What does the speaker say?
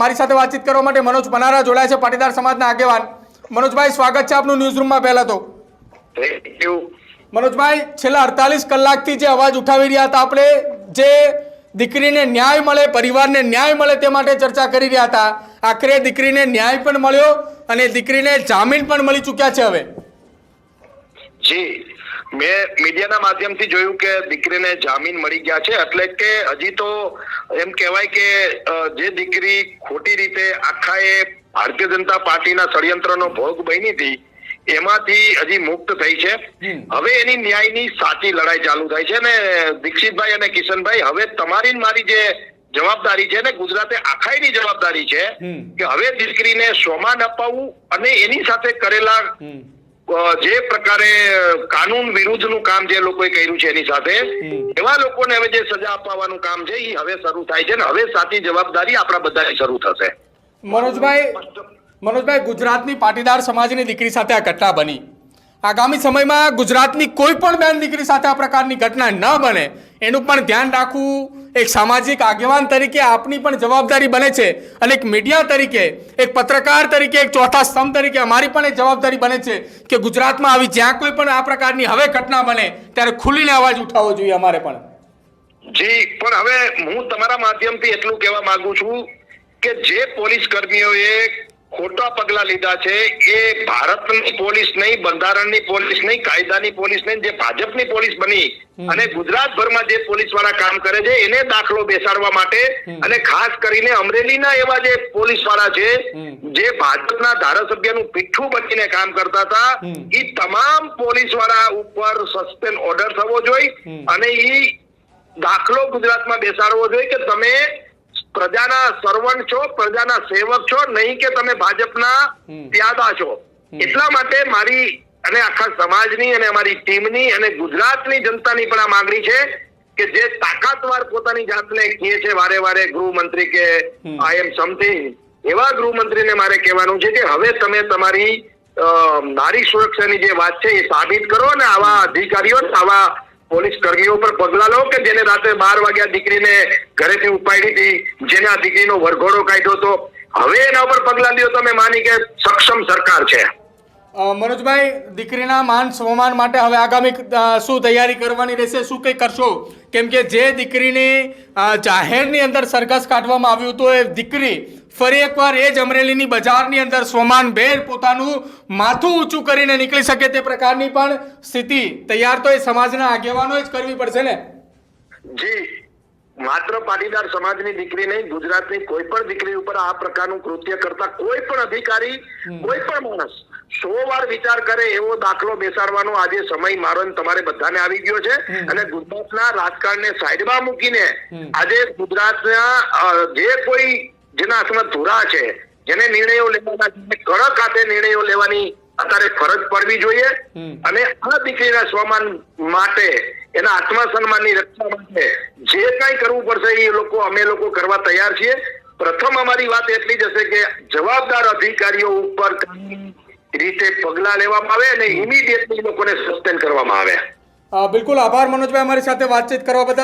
મારી સાથે વાતચીત કરવા માટે મનોજ પનારા જોડાયા છે પાટીદાર સમાજના આગેવાન. મનોજભાઈ સ્વાગત છે આપનું ન્યૂઝ રૂમમાં પહેલા તો. મનોજભાઈ છેલ્લા અડતાલીસ કલાકથી જે અવાજ ઉઠાવી રહ્યા હતા આપણે જે દીકરીને ન્યાય મળે પરિવારને ન્યાય મળે તે માટે ચર્ચા કરી રહ્યા હતા. આખરે દીકરીને ન્યાય પણ મળ્યો અને દીકરીને જામીન પણ મળી ચૂક્યા છે હવે. જી. મેં મીડિયાના માધ્યમથી જોયું કે દીકરીને જામીન મળી ગયા છે એટલે કે હજી તો એમ કહેવાય કે જે દીકરી ખોટી રીતે આખા એ ભારતીય જનતા પાર્ટીના ષડયંત્રનો ભોગ બની હતી એમાંથી હજી મુક્ત થઈ છે. હવે એની ન્યાયની સાચી લડાઈ ચાલુ થાય છે ને દીક્ષિતભાઈ અને કિશનભાઈ હવે તમારી મારી જે જવાબદારી છે ને ગુજરાતે આખાઈની જવાબદારી છે કે હવે દીકરીને સોમાન અપાવવું અને એની સાથે કરેલા જે પ્રકારે કાનૂન વિરુદ્ધનું કામ જે લોકોએ કર્યું છે એની સાથે એવા લોકોને હવે જે સજા અપાવવાનું કામ છે એ હવે શરૂ થાય છે ને હવે સાચી જવાબદારી આપણા બધાની શરૂ થશે. મનોજભાઈ મનોજભાઈ ગુજરાતની પાટીદાર સમાજની દીકરી સાથે આ ઘટના બની. આગામી સમયમાં ગુજરાતની કોઈ પણ બેન દીકરી સાથે આ પ્રકારની ઘટના ન બને. એનું પણ ધ્યાન રાખવું એક સામાજિક આગેવાન તરીકે આપની પણ જવાબદારી બને છે અને એક મીડિયા તરીકે, એક પત્રકાર તરીકે, એક ચોથા સ્તંભ તરીકે અમારી પણ એક જવાબદારી બને છે કે ગુજરાતમાં આવી જ્યાં કોઈ પણ આ પ્રકારની હવે ઘટના બને, ત્યારે ખુલીને અવાજ ઉઠાવવો જોઈએ અમારે પણ. જી, પણ હવે હું તમારા માધ્યમથી એટલું કહેવા માંગુ છું કે જે પોલીસ કર્મીઓએ ખોટા પગલા લીધા છે. એ ભારતની પોલીસ નહીં બંધારણની પોલીસ નહીં કાયદાની પોલીસ નહીં જે ભાજપની પોલીસ બની અને ગુજરાતભરમાં જે પોલીસવાળા કામ કરે છે એને દાખલો બેસાડવા માટે અને ખાસ કરીને અમરેલીના એવા જે પોલીસવાળા છે જે ભાજપના ધારાસભ્યનું પીઠું બનીને કામ કરતા હતા. એ તમામ પોલીસવાળા ઉપર સસ્પેન્ડ ઓર્ડર થવો જોઈએ અને ઈ દાખલો ગુજરાતમાં બેસાડવો જોઈએ કે તમે પ્રજાના સર્વન્ટ છો પ્રજાના સેવક છો નહીં કે તમે ભાજપના. પ્યાદા છો એટલા માટે મારી અને આખા સમાજની અને અમારી ટીમની અને ગુજરાતની જનતાની પણ આ માંગણી છે કે જે તાકાતવાર પોતાની જાતને કહે છે વારે વારે ગૃહમંત્રી કે. આઈ એમ સમથિંગ એવા ગૃહમંત્રીને મારે કહેવાનું છે કે હવે તમે તમારી નારી સુરક્ષાની જે વાત છે એ સાબિત કરો ને આવા અધિકારીઓ આવા પોલીસ કર્મીઓ પર પગલા લો કે જેને રાતે બાર વાગ્યા દીકરીને ઘરેથી ઉપાડી હતી, જેને આ દીકરીનો વરઘોડો કાઢ્યો હતો. હવે એના ઉપર પગલા લ્યો તમે માની કે સક્ષમ સરકાર છે. મનોજભાઈ, દીકરીના માન સ્વમાન માટે હવે આગામી શું તૈયારી કરવાની રહેશે, શું કંઈ કરશો? કેમ કે જે દીકરીની જાહેરની અંદર સરઘસ કાઢવામાં આવ્યું હતું, એ દીકરી ફરી એકવાર એ જ અમરેલીની બજારની અંદર સ્વમાન ભેર પોતાનું માથું ઊંચું કરીને નીકળી શકે તે પ્રકારની પણ સ્થિતિ તૈયાર તો એ સમાજના આગેવાનો જ કરવી પડશે ને? જી. માત્ર પાટીદાર સમાજની દીકરી નહીં ગુજરાતની કોઈ પણ દીકરી ઉપર આ પ્રકારનું કૃત્ય કરતા કોઈ પણ અધિકારી કોઈ પણ માણસ સો વાર વિચાર કરે એવો દાખલો બેસાડવાનો આજે સમય મારો તમારે બધાને આવી ગયો છે. અને ગુજરાતના રાજકારણને સાઈડમાં મૂકીને આજે ગુજરાતના જે કોઈ જેના હાથમાં ધુરા છે જેને નિર્ણયો લેવાના છે કડક હાથે નિર્ણયો લેવાની અત્યારે ફરજ પડવી જોઈએ. અને આ દીકરીના સ્વમાન માટે એના આત્મસન્માનની રક્ષા માટે જે કાંઈ કરવું પડશે એ લોકો અમે લોકો કરવા તૈયાર છીએ. પ્રથમ અમારી વાત એટલી જ હશે કે જવાબદાર અધિકારીઓ ઉપર રીતે પગલા લેવામાં આવે અને ઇમિડિયેટલી લોકોને સસ્પેન્ડ કરવામાં આવે. બિલકુલ. આભાર મનોજભાઈ અમારી સાથે વાતચીત કરવા બદલ.